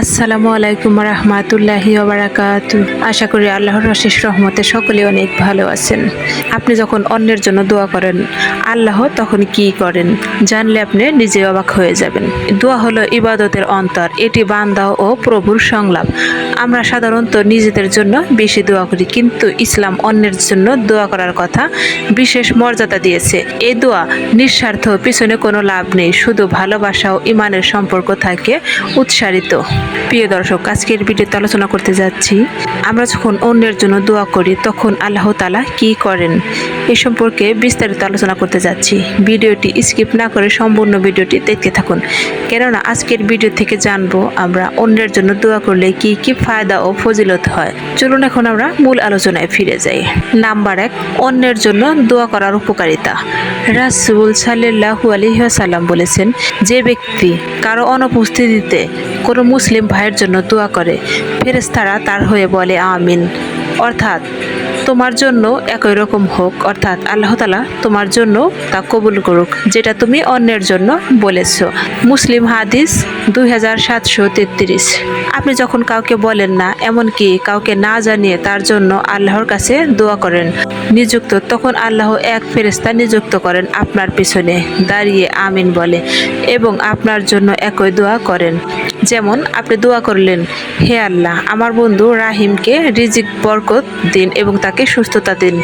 আসসালামু আলাইকুম রহমাতুল্লাহি ওবারাকাত আশা করি আল্লাহর অশেষ রহমতে সকলে অনেক ভালো আছেন। আপনি যখন অন্যের জন্য দোয়া করেন, আল্লাহ তখন কি করেন? জানলে আপনি নিজে অবাক হয়ে যাবেন। দোয়া হলো ইবাদতের অন্তর। এটি বান্দা ও প্রভুর সংলাপ। আমরা সাধারণত নিজেদের জন্য বেশি দোয়া করি, কিন্তু ইসলাম অন্যের জন্য দোয়া করার কথা বিশেষ মর্যাদা দিয়েছে। এ দোয়া নিঃস্বার্থ, পিছনে কোনো লাভ নেই। শুধু ভালোবাসা ও ইমানের সম্পর্ক থাকে, উৎসারিত। প্রিয় দর্শক, আজকের ভিডিওতে আলোচনা করতে যাচ্ছি। আমরা যখন অন্যের জন্য দোয়া করি, তখন আল্লাহ তালা কি করেন? এ সম্পর্কে বিস্তারিত আলোচনা করতে যাচ্ছি। ভিডিওটি স্কিপ না করে সম্পূর্ণ ভিডিওটি দেখতে থাকুন। কেননা, আজকের ভিডিও থেকে জানব আমরা অন্যের জন্য দোয়া করলে কি কি ফায়দা ও ফজিলত হয়। চলুন এখন আমরা মূল আলোচনায় ফিরে যাই। নাম্বার এক, অন্যের জন্য দোয়া করার উপকারিতা। রাসুল সাল্লাহু আলহিহাসাল্লাম বলেছেন, যে ব্যক্তি কারও অনুপস্থিতিতে কোনো মুসলিম ভাইয়ের জন্য দোয়া করে। ফেরেস্তারা তার হয়ে বলে, আমিন। অর্থাৎ, তোমার জন্য একই রকম হোক। অর্থাৎ, আল্লাহ তালা তোমার জন্য তা কবুল করুক, যেটা তুমি অন্যের জন্য বলেছ। মুসলিম হাদিস দুই হাজার সাতশো তেত্রিশ। আপনি যখন কাউকে বলেন না, এমনকি কাউকে না জানিয়ে তার জন্য আল্লাহর কাছে দোয়া করেন, নিযুক্ত, তখন আল্লাহ এক ফেরেস্তা নিযুক্ত করেন আপনার পিছনে, দাঁড়িয়ে আমিন বলে এবং আপনার জন্য একই দোয়া করেন। যেমন, আপনি দোয়া করলেন, হে আল্লাহ, আমার বন্ধু রাহিমকে রিজিক, বরকত দিন এবং তাকে সুস্থতা দিন।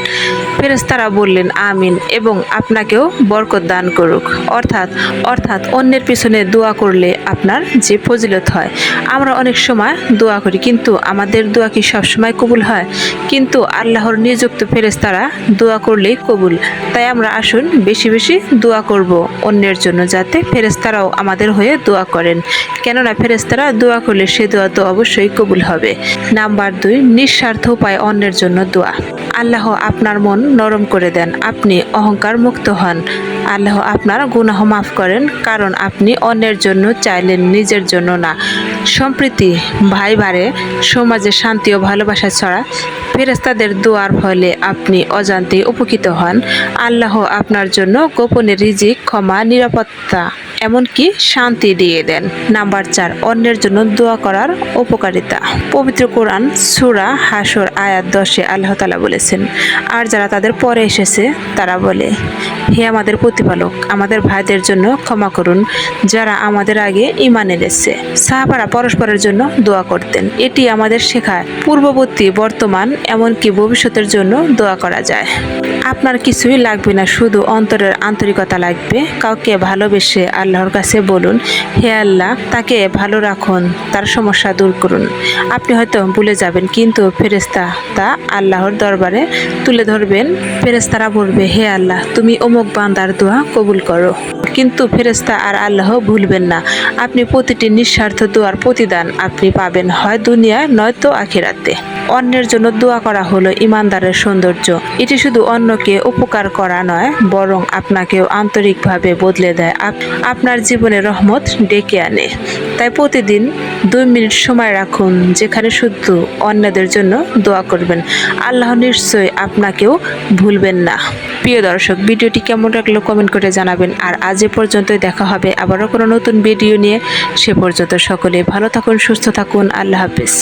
ফেরেস্তারা বললেন, আমিন। এবং আপনাকেও বরকত দান করুক। অর্থাৎ অর্থাৎ অন্যের পিছনে দোয়া করলে আপনার যে ফজিলত হয়। আমরা অনেক সময় দোয়া করি, কিন্তু আমাদের দোয়া কি সবসময় কবুল হয়? কিন্তু আল্লাহর নিযুক্ত ফেরেস্তারা দোয়া করলেই কবুল। তাই আমরা আসুন, বেশি বেশি দোয়া করব অন্যের জন্য, যাতে ফেরেস্তারাও আমাদের হয়ে দোয়া করেন। কেননা ফেরেস্তারা দোয়া করলে সে দোয়া তো অবশ্যই কবুল হবে। নাম্বার দুই, নিঃস্বার্থ উপায় অন্যের জন্য দোয়া। আল্লাহ আপনার মন নরম করে দেন, আপনি অহংকার মুক্ত হন। আল্লাহ আপনার গুনাহ মাফ করেন, কারণ আপনি অন্যের জন্য চাইলেন, নিজের জন্য না। সম্প্রীতি ভাই ভারে সমাজে শান্তি ও ভালোবাসা ছড়া ফেরেস্তাদের দোয়ার ফলে আপনি অজান্তে উপকৃত হন। আল্লাহ আপনার জন্য গোপনে রিজিক, ক্ষমা, নিরাপত্তা, এমনকি শান্তি দিয়ে দেন। নাম্বার চার অন্যের জন্য দোয়া করার উপকারিতা। পবিত্র কোরআন সুরা হাসর আয়াত দশে আল্লাহ তালা বলেছেন, আর যারা তাদের পরে এসেছে, তারা বলে হে আমাদের প্রতিপালক, আমাদের ভাইদের জন্য ক্ষমা করুন, যারা আমাদের আগে ইমান এনেছে। সাহাবারা পরস্পরের জন্য দোয়া করতেন। এটি আমাদের শেখায়। পূর্ববর্তী, বর্তমান, এমনকি ভবিষ্যতের জন্য দোয়া করা যায়। আপনার কিছুই লাগবে না, শুধু অন্তরের আন্তরিকতা লাগবে। কাউকে ভালোবেসে আল্লাহর কাছে বলুন, হে আল্লাহ, তাকে ভালো রাখুন, তার সমস্যা দূর করুন। আপনি হয়তো ভুলে যাবেন, কিন্তু ফেরেস্তা তা আল্লাহর দরবারে তুলে ধরবেন। ফেরেস্তারা বলবে, হে আল্লাহ, তুমি অমুক বান্দার দোয়া কবুল করো। কিন্তু ফেরেস্তা আর আল্লাহ ভুলবেন না। আপনি প্রতিটি নিঃস্বার্থ দোয়ার প্রতিদান আপনি পাবেন, হয় দুনিয়ায় নয়তো আখিরাতে। অন্যের জন্য দোয়া করা হলো ইমানদারের সৌন্দর্য। এটি শুধু অন্যকে উপকার করা নয়, বরং আপনাকেও আন্তরিকভাবে বদলে দেয়। আপ- আপনার জীবনে রহমত ডেকে আনে। তাই প্রতিদিন দুই মিনিট সময় রাখুন, যেখানে শুধু অন্যদের জন্য দোয়া করবেন। আল্লাহ নিশ্চয়ই আপনাকেও ভুলবেন না। প্রিয় দর্শক, ভিডিওটি কেমন লাগল কমেন্ট করে জানাবেন। আর আজ এ পর্যন্তই দেখা হবে আবারও কোনো নতুন ভিডিও নিয়ে। সে পর্যন্ত সকলে ভালো থাকুন, সুস্থ থাকুন। আল্লাহ হাফিজ।